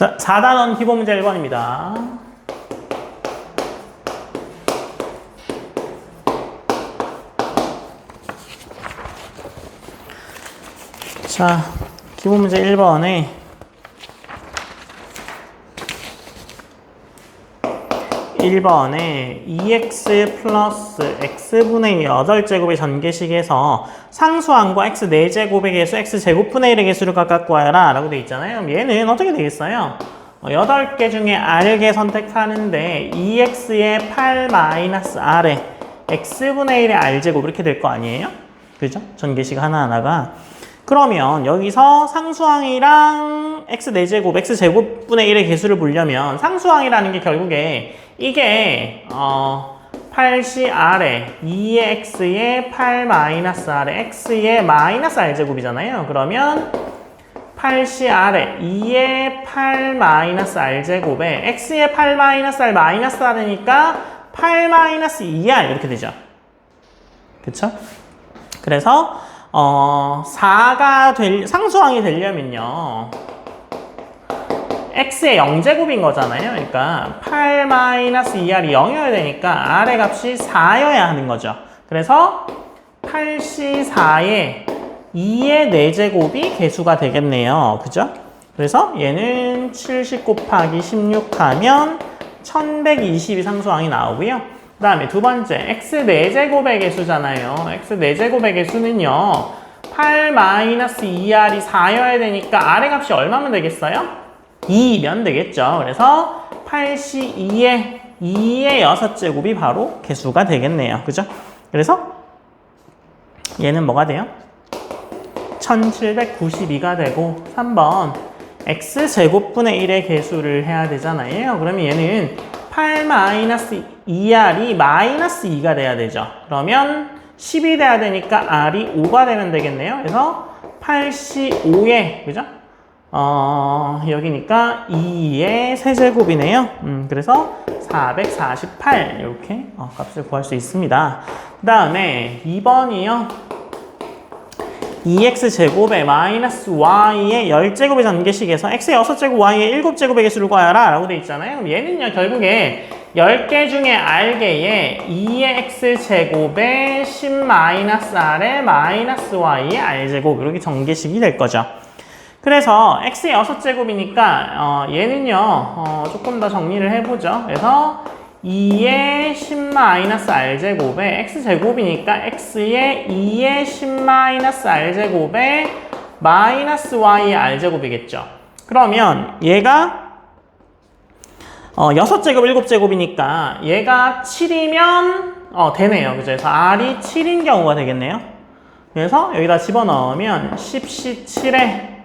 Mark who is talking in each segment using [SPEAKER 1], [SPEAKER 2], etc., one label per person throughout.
[SPEAKER 1] 자, 4단원 기본 문제 1번입니다. 자, 기본 문제 1번에 1번에 2x 플러스 x분의 8제곱의 전개식에서 상수항과 x 4제곱의 개수 x제곱분의 1의 개수를 각각 구하여라 라고 돼 있잖아요. 얘는 어떻게 되겠어요? 어, 8개 중에 r개 선택하는데 2x의 8 마이너스 r에 x분의 1의 r제곱 이렇게 될 거 아니에요? 그죠? 전개식 하나하나가 그러면 여기서 상수항이랑 x 4제곱, x 제곱분의 1의 개수를 보려면 상수항이라는 게 결국에 이게 어 8c r에 2의 x의 8 마이너스 r에 x의 마이너스 r 제곱이잖아요. 그러면 8c r에 2의 8 마이너스 r 제곱에 x의 8 마이너스 r 마이너스 r이니까 8 마이너스 2r 이렇게 되죠. 그쵸? 그래서 어 4가 될 상수항이 되려면요. X의 0제곱인 거잖아요. 그러니까 8 마이너스 2r이 0이어야 되니까 r의 값이 4여야 하는 거죠. 그래서 8c4에 2의 4제곱이 개수가 되겠네요. 그죠? 그래서 얘는 70 곱하기 16 하면 1120이 상수항이 나오고요. 그 다음에 두 번째, x 4제곱의 개수잖아요. x 4제곱의 개수는요. 8 마이너스 2r이 4여야 되니까 r의 값이 얼마면 되겠어요? 2면 되겠죠. 그래서 8C2의 2의 6제곱이 바로 개수가 되겠네요. 그죠? 그래서 얘는 뭐가 돼요? 1792가 되고 3번 x제곱분의 1의 개수를 해야 되잖아요. 그러면 얘는 8 마이너스 2r이 마이너스 2가 돼야 되죠. 그러면 10이 돼야 되니까 r이 5가 되면 되겠네요. 그래서 8C5에 그죠? 어, 여기니까 2의 세제곱이네요. 음, 그래서 448 이렇게 어, 값을 구할 수 있습니다. 그 다음에 2번이요. 2x 제곱에 마이너스 y의 10제곱의 전개식에서 x의 6제곱, y의 7제곱의 개수를 구하여라 라고 돼 있잖아요. 그럼 얘는요, 결국에 10개 중에 r개의 2의 x 제곱에 10 마이너스 r의 마이너스 y의 r제곱 이렇게 전개식이 될 거죠. 그래서 x의 6제곱이니까 어, 얘는요 어, 조금 더 정리를 해보죠. 그래서 2의 10-r제곱에 x제곱이니까 x의 2의 10-r제곱에 마이너스 y의 r제곱이겠죠. 그러면 얘가 어, 6제곱, 7제곱이니까 얘가 7이면 어, 되네요. 그래서 r이 7인 경우가 되겠네요. 그래서 여기다 집어넣으면 10c7에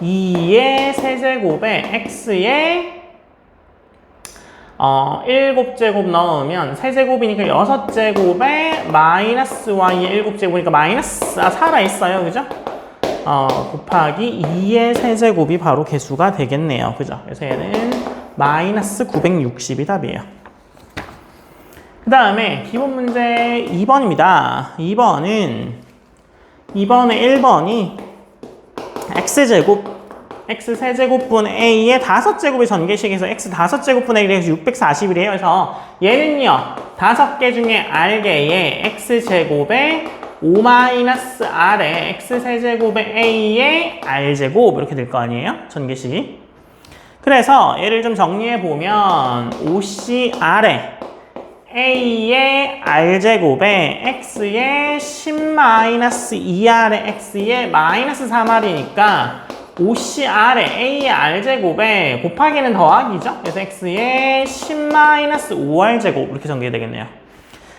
[SPEAKER 1] 2의 세제곱에 x의 어, 7제곱 넣으면 세제곱이니까 6제곱에 마이너스 y의 7제곱이니까 마이너스 아, 살아있어요. 그죠? 어, 곱하기 2의 세제곱이 바로 개수가 되겠네요. 그죠? 그래서 얘는 마이너스 960이 답이에요. 그 다음에 기본 문제 2번입니다. 2번은 2번에 1번이 x제곱 x 세제곱분 a의 다섯 제곱의 전개식에서 x 다섯 제곱분의 1에서 640이래요. 그래서 얘는요. 다섯 개 중에 r개의 x 제곱에 5 마이너스 r의 x 세제곱의 a의 r제곱 이렇게 될 거 아니에요? 전개식이. 그래서 얘를 좀 정리해 보면 5cr에 a의 r제곱에 x의 10-2r의 x의 마이너스 3r이니까 5cr에 a의 r제곱에 곱하기는 더하기죠. 그래서 x의 10-5r제곱 이렇게 전개되겠네요.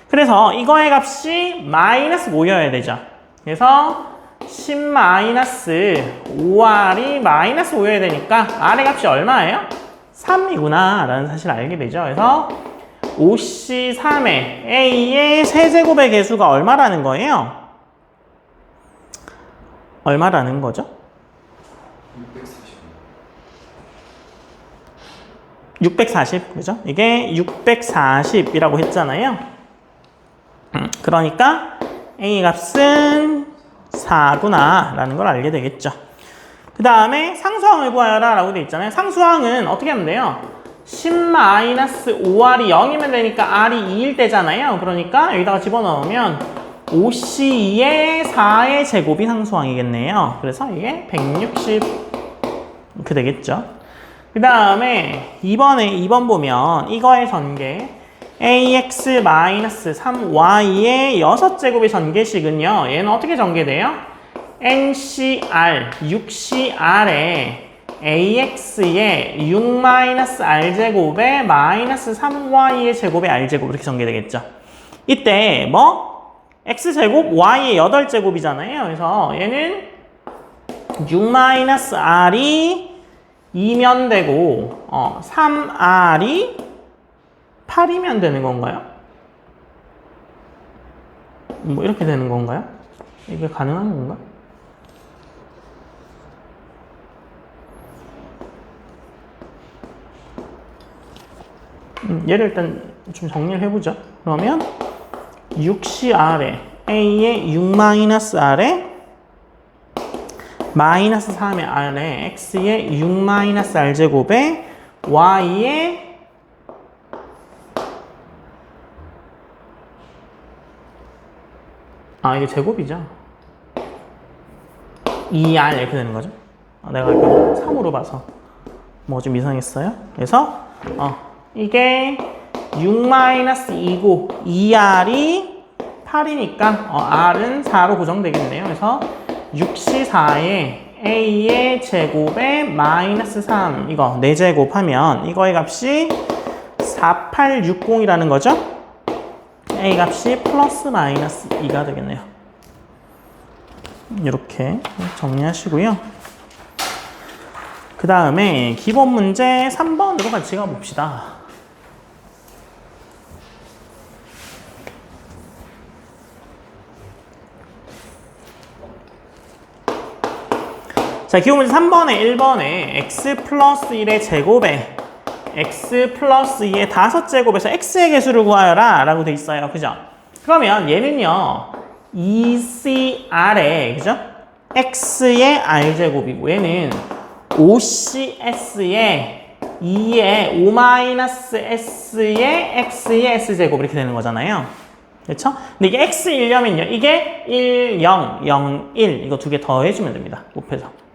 [SPEAKER 1] 그래서 이거의 값이 마이너스 5여야 되죠. 그래서 10-5r이 마이너스 5여야 되니까 r의 값이 얼마예요? 3이구나 라는 사실을 알게 되죠. 그래서 5C3에 A의 세제곱의 개수가 얼마라는 거예요? 얼마라는 거죠? 640, 그죠? 이게 640이라고 했잖아요. 음, 그러니까 A 값은 4구나 라는 걸 알게 되겠죠. 그 다음에 상수항을 구하여라 라고 돼 있잖아요. 상수항은 어떻게 하면 돼요? 10-5r이 0이면 되니까 r이 2일 때잖아요. 그러니까 여기다가 집어넣으면 5c2의 4의 제곱이 상수항이겠네요. 그래서 이게 160 이렇게 되겠죠. 그 다음에 2번에 2번 보면 이거의 전개 ax-3y의 6제곱의 전개식은요. 얘는 어떻게 전개돼요? ncr, 6cr에 ax의 6-r제곱에 마이너스 3y의 제곱의 r제곱 이렇게 전개되겠죠. 이때 뭐 x제곱 y의 8제곱이잖아요. 그래서 얘는 6-r이 2면 되고 어, 3r이 8이면 되는 건가요? 뭐 이렇게 되는 건가요? 이게 가능한 건가? 음, 얘를 일단 좀 정리를 해보죠. 그러면 6CR에 A의 6-R에 마이너스 3의 R에 X의 6-R제곱에 Y의 아 이게 제곱이죠? 2R 이렇게 되는 거죠? 아, 내가 이거 3으로 봐서 뭐 좀 이상했어요? 그래서 어, 이게 6-2고 2R이 8이니까 어, R은 4로 고정되겠네요 그래서 6C4에 A의 제곱에 마이너스 3 이거 4제곱 하면 이거의 값이 4860이라는 거죠 A 값이 플러스 마이너스 2가 되겠네요. 이렇게 정리하시고요. 그 다음에 기본 문제 3번으로 같이 가봅시다. 자, 기본 문제 3번에 1번에 x 플러스 1의 제곱에 x 플러스 2의 다섯 제곱에서 x의 개수를 구하여라 라고 돼 있어요. 그죠? 그러면 얘는요. 2cr에 그죠? x의 r제곱이고 얘는 5cs의 2의 5-s의 x의 s제곱 이렇게 되는 거잖아요. 그렇죠? 근데 이게 x1려면요. 이게 1, 0, 0, 1 이거 두 개 더 해주면 됩니다. 곱해서.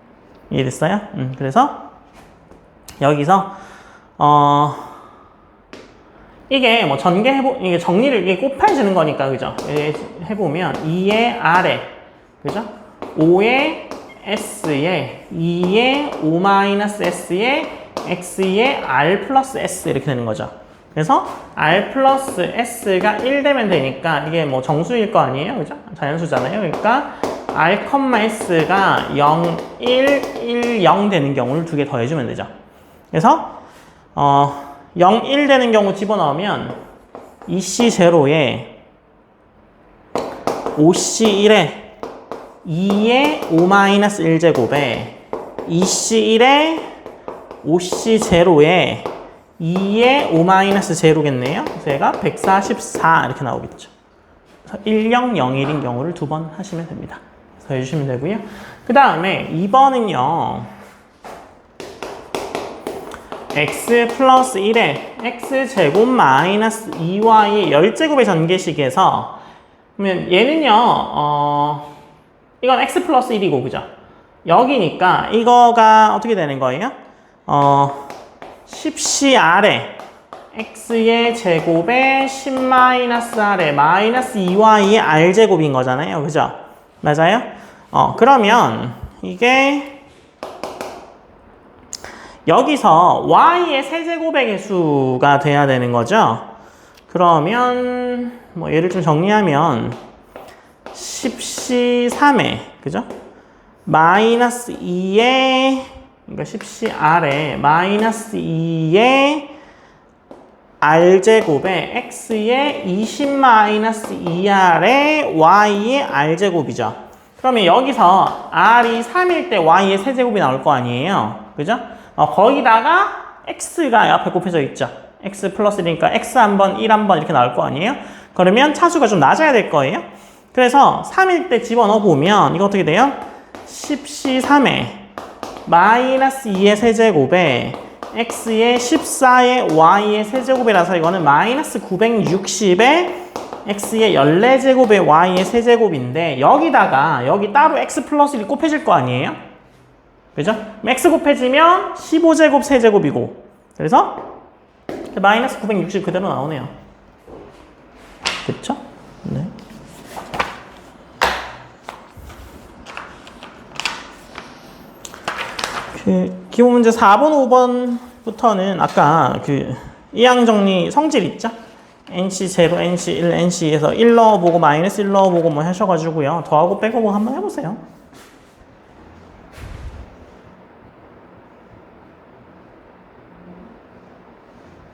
[SPEAKER 1] 이해됐어요? 음, 그래서 여기서 어, 이게 뭐 전개 해보, 이게 정리를, 이게 곱해지는 거니까, 그죠? 해보면 2의 R에, 그죠? 5의 S에, 2의 5-S에, X의 R 플러스 S 이렇게 되는 거죠. 그래서 R 플러스 S가 1 되면 되니까 이게 뭐 정수일 거 아니에요? 그죠? 자연수잖아요. 그러니까 R, S가 0, 1, 1, 0 되는 경우를 두 개 더해주면 되죠. 그래서 어, 0, 1 되는 경우 집어넣으면 2C0에 5C1에 2의 5-1제곱에 2C1에 5C0에 2의 5-0겠네요. 제가 144 이렇게 나오겠죠. 그래서 1001인 경우를 두 번 하시면 됩니다. 해주시면 되고요. 그 다음에 2번은요. x 플러스 1에 x제곱 마이너스 2y의 10제곱의 전개식에서 그러면 얘는요 어 이건 x 플러스 1이고 그죠? 여기니까 이거가 어떻게 되는 거예요? 어 10cr에 x의 제곱에 10 마이너스 r에 마이너스 2y의 r제곱인 거잖아요 그죠? 맞아요? 어 그러면 이게 여기서 y의 세제곱의 개수가 돼야 되는 거죠. 그러면 뭐 얘를 좀 정리하면 10c 3에 그죠? 마이너스 2에 그러니까 10c r에 마이너스 2에 r제곱에 x의 20 마이너스 2r에 y의 r제곱이죠. 그러면 여기서 r이 3일 때 y의 세제곱이 나올 거 아니에요. 그죠? 어, 거기다가 x가 옆에 곱해져 있죠. x 플러스 1이니까 x 한 번, 1 한 번 이렇게 나올 거 아니에요? 그러면 차수가 좀 낮아야 될 거예요. 그래서 3일 때 집어넣어 보면 이거 어떻게 돼요? 10c3에 마이너스 2의 세제곱에 x의 14의 y의 세제곱이라서 이거는 마이너스 960에 x의 14제곱의 y의 세제곱인데 여기다가 여기 따로 x 플러스 1이 곱해질 거 아니에요? 그죠? x 곱해지면 15제곱 세제곱이고 그래서 마이너스 960 그대로 나오네요. 그쵸? 네. 그 기본 문제 4번, 5번부터는 아까 그 이항 정리 성질 있죠? NC0, NC1, NC에서 1 넣어보고 마이너스 1 넣어보고 뭐 하셔가지고요. 더하고 빼고 한번 해보세요.